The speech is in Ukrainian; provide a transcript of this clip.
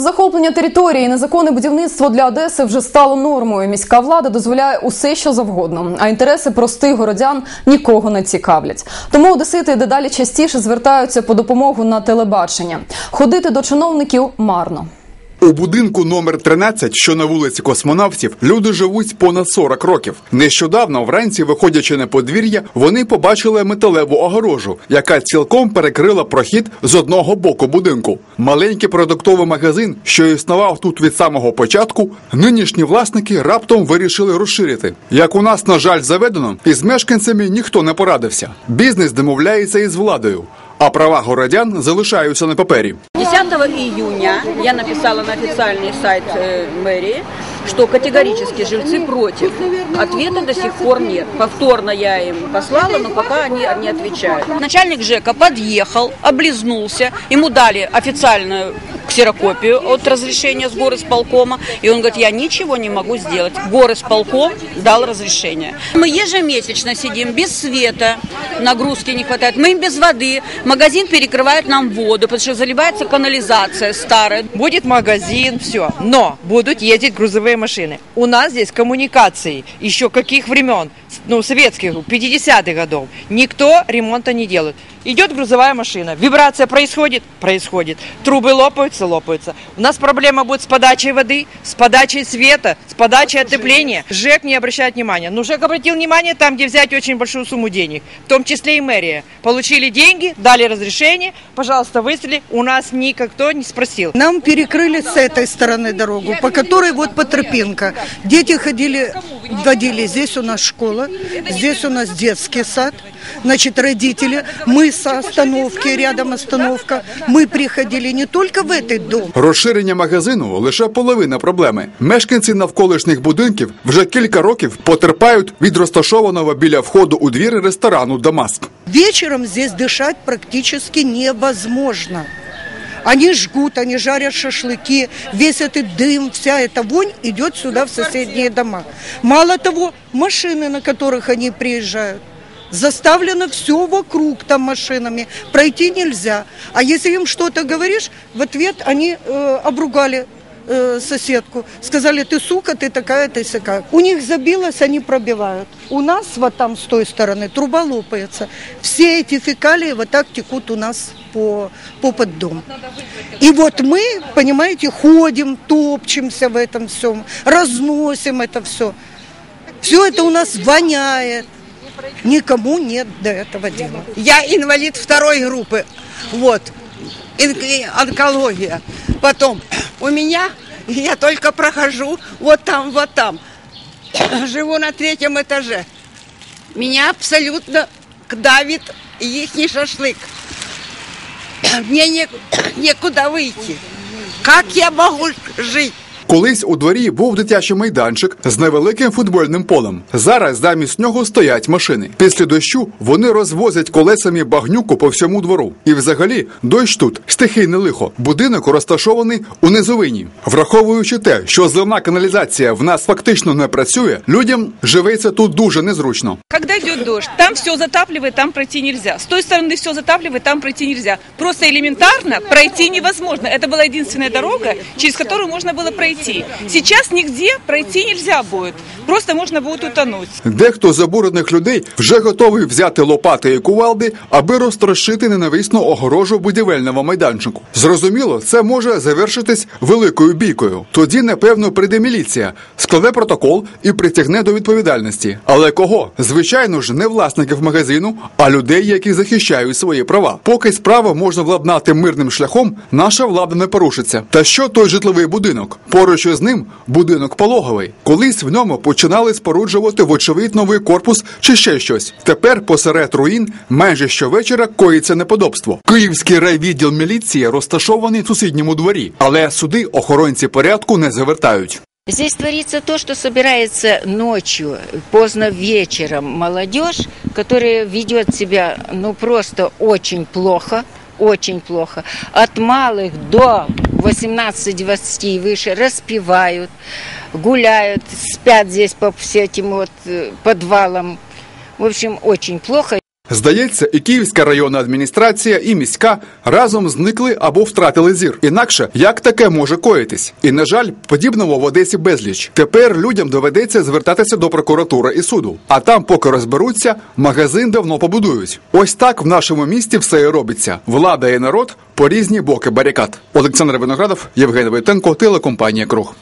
Захоплення території і незаконне будівництво для Одеси вже стало нормою. Міська влада дозволяє усе, що завгодно, а інтереси простих городян нікого не цікавлять. Тому одесити дедалі частіше звертаються по допомогу на телебачення. Ходити до чиновників марно. У будинку номер 13, що на вулиці космонавтів, люди живуть понад 40 років. Нещодавно, вранці, виходячи на подвір'я, вони побачили металеву огорожу, яка цілком перекрила прохід з одного боку будинку. Маленький продуктовий магазин, що існував тут від самого початку, нинішні власники раптом вирішили розширити. Як у нас, на жаль, заведено, із мешканцями ніхто не порадився. Бізнес домовляється із владою, а права городян залишаються на папері. 10 июня я написала на официальный сайт э, мэрии, что категорически жильцы против. Ответа до сих пор нет. Повторно я им послала, но пока они не отвечают. Начальник ЖЭКа подъехал, облизнулся, ему дали официальную ксерокопию от разрешения с горосполкома, и он говорит, я ничего не могу сделать. Горосполком дал разрешение. Мы ежемесячно сидим без света, нагрузки не хватает, мы им без воды, магазин перекрывает нам воду, потому что заливается канализация старая. Будет магазин, все. Но будут ездить грузовые машины. У нас здесь коммуникации еще каких времен? Ну, советских, 50-х годов. Никто ремонта не делает. Идет грузовая машина. Вибрация происходит? Происходит. Трубы лопаются? Лопаются. У нас проблема будет с подачей воды, с подачей света, с подачей отопления. ЖЭК не обращает внимания. Но ЖЭК обратил внимание там, где взять очень большую сумму денег. В том числе и мэрия. Получили деньги, дали разрешение. Пожалуйста, выстрели. У нас никто не спросил. Нам перекрыли с этой стороны дорогу, по которой вот по тропинка. Дети ходили, водили. Здесь у нас школа, здесь у нас детский сад. Значит, родители, мы со остановки, рядом остановка. Мы приходили не только в этот дом. Розширення магазину лише половина проблеми. Мешканці навколишніх будинків вже кілька років потерпають від розташованого біля входу у двір ресторану Дамаск. Вечером здесь дышать практически невозможно. Они жгут, они жарят шашлыки, весь этот дым, вся эта вонь идет сюда, в соседние дома. Мало того, машины, на которых они приезжают, заставлено все вокруг там машинами, пройти нельзя. А если им что-то говоришь, в ответ они э, обругали э, соседку, сказали, ты сука, ты такая, ты сякая. У них забилось, они пробивают. У нас вот там с той стороны труба лопается. Все эти фекалии вот так текут у нас по, по поддому. И вот мы, понимаете, ходим, топчемся в этом всем, разносим это все. Все это у нас воняет. Никому нет до этого дела. Я инвалид второй группы. Вот. Онкология. Потом у меня, я только прохожу вот там, вот там. Живу на третьем этаже. Меня абсолютно давит их шашлык. Мне некуда выйти. Как я могу жить? Колись у дворі був дитячий майданчик з невеликим футбольним полем. Зараз замість нього стоять машини. Після дощу вони розвозять колесами багнюку по всьому двору. І взагалі дощ тут стихійне лихо. Будинок розташований у низовині. Враховуючи те, що зливна каналізація в нас фактично не працює, людям живеться тут дуже незручно. Когда идет дождь, там все затапливает, там пройти нельзя. С той стороны все затапливает, там пройти нельзя. Просто элементарно пройти невозможно. Это была единственная дорога, через которую можно было пройти. Сейчас нигде пройти нельзя будет. Просто можно будет утонуть. Дехто з обурених людей вже готовий взяти лопати і кувалди, аби розтрощити ненависну огорожу будівельного майданчику. Зрозуміло, це може завершитись великою бійкою. Тоді, напевно, прийде міліція, складе протокол і притягне до відповідальності. Але кого? Звичайно ж, не власників магазину, а людей, які захищають свої права. Поки справу можна владнати мирним шляхом, наша влада не порушиться. Та що той житловий будинок? Поруч із ним будинок пологовий. Колись в ньому починали споруджувати вочевидь новий корпус чи ще щось. Тепер посеред руїн майже щовечора коїться неподобство. Київський райвідділ міліції розташований в сусідньому дворі, але суди охоронці порядку не завертають. Здесь творится то, что собирается ночью, поздно вечером молодежь, которая ведет себя ну просто очень плохо, очень плохо. От малых до 18-20 и выше распивают, гуляют, спят здесь по всем этим вот э, подвалам. В общем, очень плохо. Здається, і Київська районна адміністрація, і міська разом зникли або втратили зір. Інакше як таке може коїтись? І на жаль, подібного в Одесі безліч. Тепер людям доведеться звертатися до прокуратури і суду. А там, поки розберуться, магазин давно побудують. Ось так в нашому місті все і робиться. Влада і народ по різні боки барикад. Олександр Виноградов, Євген Войтенко, телекомпанія Круг.